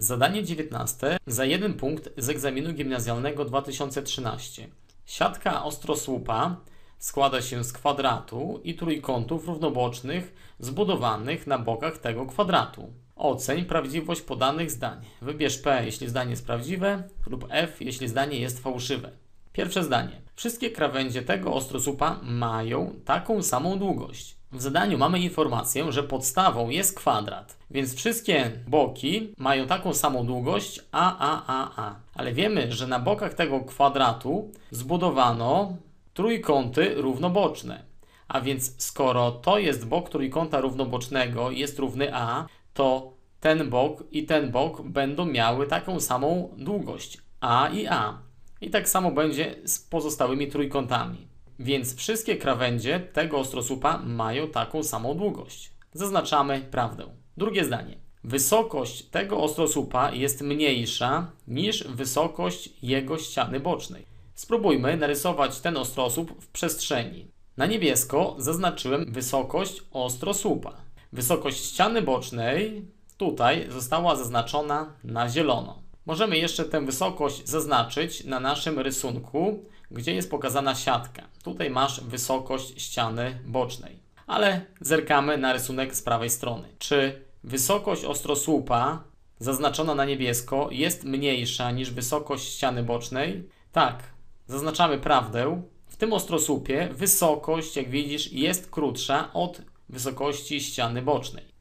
Zadanie 19 za jeden punkt z egzaminu gimnazjalnego 2013. Siatka ostrosłupa składa się z kwadratu i trójkątów równobocznych zbudowanych na bokach tego kwadratu. Oceń prawdziwość podanych zdań. Wybierz P, jeśli zdanie jest prawdziwe, lub F, jeśli zdanie jest fałszywe. Pierwsze zdanie. Wszystkie krawędzie tego ostrosłupa mają taką samą długość. W zadaniu mamy informację, że podstawą jest kwadrat, więc wszystkie boki mają taką samą długość a, a, a, a. Ale wiemy, że na bokach tego kwadratu zbudowano trójkąty równoboczne. A więc skoro to jest bok trójkąta równobocznego jest równy a, to ten bok i ten bok będą miały taką samą długość a i a. I tak samo będzie z pozostałymi trójkątami. Więc wszystkie krawędzie tego ostrosłupa mają taką samą długość. Zaznaczamy prawdę. Drugie zdanie. Wysokość tego ostrosłupa jest mniejsza niż wysokość jego ściany bocznej. Spróbujmy narysować ten ostrosłup w przestrzeni. Na niebiesko zaznaczyłem wysokość ostrosłupa. Wysokość ściany bocznej tutaj została zaznaczona na zielono. Możemy jeszcze tę wysokość zaznaczyć na naszym rysunku, gdzie jest pokazana siatka. Tutaj masz wysokość ściany bocznej. Ale zerkamy na rysunek z prawej strony. Czy wysokość ostrosłupa zaznaczona na niebiesko jest mniejsza niż wysokość ściany bocznej? Tak, zaznaczamy prawdę. W tym ostrosłupie wysokość, jak widzisz, jest krótsza od wysokości ściany bocznej.